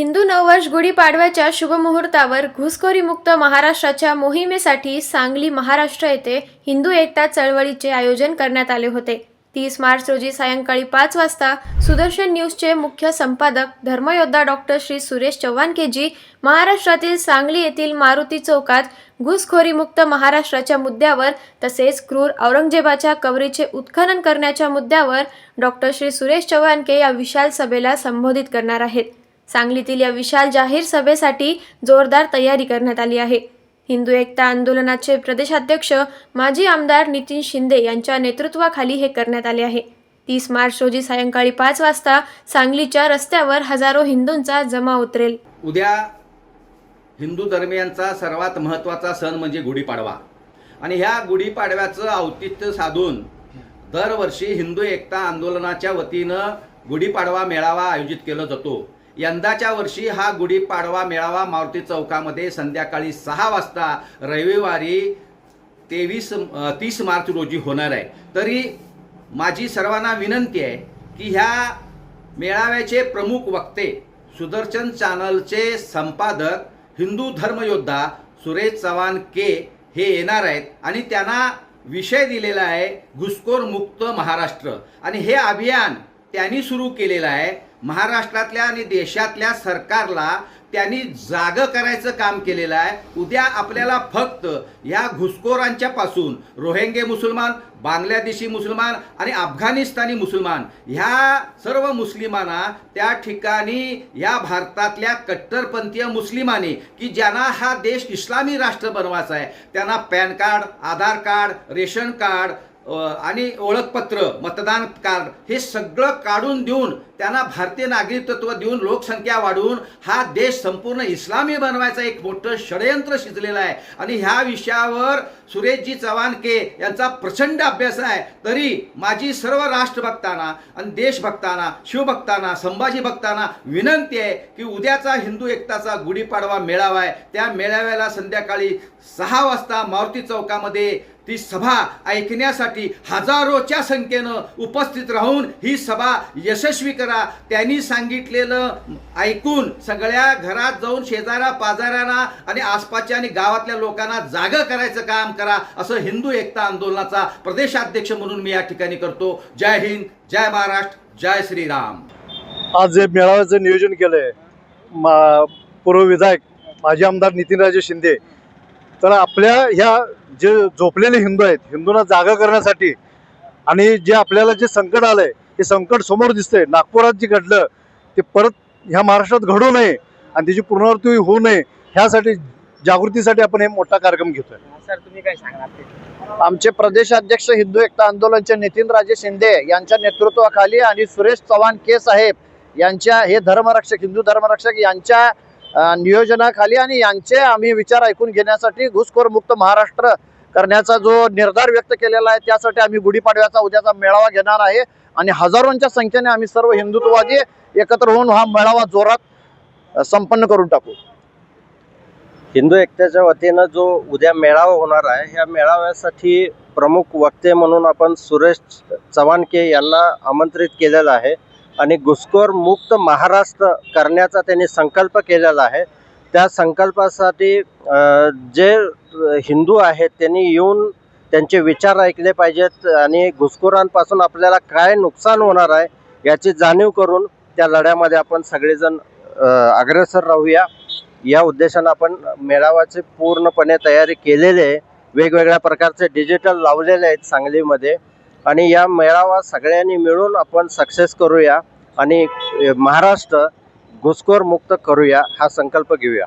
हिंदू नववर्ष गुढीपाडव्याच्या शुभमुहूर्तावर घुसखोरीमुक्त महाराष्ट्राच्या मोहिमेसाठी सांगली महाराष्ट्र येथे हिंदू एकता चळवळीचे आयोजन करण्यात आले होते. तीस मार्च रोजी सायंकाळी पाच वाजता सुदर्शन न्यूजचे मुख्य संपादक धर्मयोद्धा डॉक्टर श्री सुरेश चव्हाण केजी महाराष्ट्रातील सांगली येथील मारुती चौकात घुसखोरीमुक्त महाराष्ट्राच्या मुद्द्यावर तसेच क्रूर औरंगजेबाच्या कवरीचे उत्खनन करण्याच्या मुद्द्यावर डॉक्टर श्री सुरेश चव्हाणके या विशाल सभेला संबोधित करणार आहेत. सांगलीतील या विशाल जाहीर सभेसाठी जोरदार तयारी करण्यात आली आहे. हिंदू एकता आंदोलनाचे प्रदेशाध्यक्ष माजी आमदार नितीन शिंदे यांच्या नेतृत्वाखाली हे करण्यात आले आहे. तीस मार्च रोजी सायंकाळी पाच वाजता सांगलीच्या रस्त्यावर हजारो हिंदूंचा जमा उतरेल. उद्या हिंदू धर्मियांचा सर्वात महत्त्वाचा सण म्हणजे गुढीपाडवा. आणि ह्या गुढीपाडव्याचं औचित्य साधून दरवर्षी हिंदू एकता आंदोलनाच्या वतीनं गुढीपाडवा मेळावा आयोजित केला जातो. यंदाच्या वर्षी हा गुढीपाडवा मेळावा मारुती चौकामध्ये संध्याकाळी सहा वाजता रविवारी तेवीस तीस मार्च रोजी होणार आहे. तरी माझी सर्वांना विनंती आहे की ह्या मेळाव्याचे प्रमुख वक्ते सुदर्शन चॅनलचे संपादक हिंदू धर्मयोद्धा सुरेश चव्हाण के हे येणार आहेत आणि त्यांना विषय दिलेला आहे घुसखोर मुक्त महाराष्ट्र. आणि हे अभियान त्यांनी सुरू केलेलं आहे. महाराष्ट्रातल्या आणि देशातल्या सरकारला त्यांनी जाग करायचं काम केलेलं आहे. उद्या आपल्याला फक्त ह्या घुसखोरांच्या पासून रोहिंगे मुसलमान बांगलादेशी मुसलमान आणि अफगाणिस्तानी मुसलमान ह्या सर्व मुस्लिमांना त्या ठिकाणी या भारतातल्या कट्टरपंथीय मुस्लिमांनी की ज्यांना हा देश इस्लामी राष्ट्र बनवायचा आहे त्यांना PAN card Aadhaar card ration card आणि ओळखपत्र मतदान कार्ड हे सगळं काढून देऊन त्यांना भारतीय नागरिकत्व देऊन लोकसंख्या वाढवून हा देश संपूर्ण इस्लामी बनवायचा एक मोठं षडयंत्र शिजलेलं आहे. आणि ह्या विषयावर सुरेशजी चव्हाण के यांचा प्रचंड अभ्यास आहे. तरी माझी सर्व राष्ट्रभक्तांना आणि देशभक्तांना शिवभक्तांना संभाजी भक्तांना विनंती आहे की उद्याचा हिंदू एकताचा गुढीपाडवा मेळावा आहे. त्या मेळाव्याला संध्याकाळी सहा वाजता मारुती चौकामध्ये ती सभा ऐकण्यासाठी हजारोच्या संख्येनं उपस्थित राहून ही सभा यशस्वी करा. त्यांनी सांगितलेलं ऐकून सगळ्या घरात जाऊन शेजारा पाजाऱ्यांना आणि आसपासच्या आणि गावातल्या लोकांना जाग करायचं काम करा असं हिंदू एकता आंदोलनाचा प्रदेशाध्यक्ष म्हणून मी या ठिकाणी करतो. जय हिंद जय महाराष्ट्र जय श्रीराम. आज जे मेळाव्याचं नियोजन केलंय पूर्व विधायक माजी आमदार नितीनराजे शिंदे तर आपल्या ह्या जे झोपलेले हिंदू आहेत हिंदूंना जागा करण्यासाठी आणि जे आपल्याला जे संकट आलंय हे संकट समोर दिसतंय. नागपुरात जे घडलं ते परत ह्या महाराष्ट्रात घडू नये आणि त्याची पुनरावृत्ती होऊ नये ह्यासाठी जागृतीसाठी आपण हे मोठा कार्यक्रम घेतोय. सर तुम्ही काय सांगणार? आमचे प्रदेशाध्यक्ष हिंदू एकता आंदोलनचे नितीन राजे शिंदे यांच्या नेतृत्वाखाली आणि सुरेश चव्हाण के साहेब यांच्या हे धर्मरक्षक हिंदू धर्मरक्षक यांच्या नियोजनाखाली आणि यांचे आम्ही विचार ऐकून घेण्यासाठी घुसखोर मुक्त महाराष्ट्र करण्याचा जो निर्धार व्यक्त केलेला आहे त्यासाठी आम्ही गुढीपाडव्याचा उद्याचा मेळावा घेणार आहे. आणि हजारोंच्या संख्येने आम्ही सर्व हिंदुत्ववादी एकत्र होऊन हा मेळावा जोरात संपन्न करून टाकू. हिंदू एकतेच्या वतीनं जो उद्या मेळावा होणार आहे ह्या मेळाव्यासाठी प्रमुख वक्ते म्हणून आपण सुरेश चव्हाणके यांना आमंत्रित केलेलं आहे. आणि घुसखोर मुक्त महाराष्ट्र करण्याचा त्यांनी संकल्प केलेला आहे. त्या संकल्पासाठी जे हिंदू आहेत त्यांनी येऊन त्यांचे विचार ऐकले पाहिजेत आणि घुसखोरांपासून आपल्याला काय नुकसान होणार आहे याची जाणीव करून त्या लढ्यामध्ये आपण सगळेजण अग्रेसर राहूया. या उद्देशानं आपण मेळाव्याची पूर्णपणे तयारी केलेली आहे. वेगवेगळ्या प्रकारचे डिजिटल लावलेले आहेत सांगलीमध्ये. आणि या मेळावा सगळ्यांनी मिळून आपण सक्सेस करूया आणि महाराष्ट्र घुसखोर मुक्त करूया हा संकल्प घेऊया.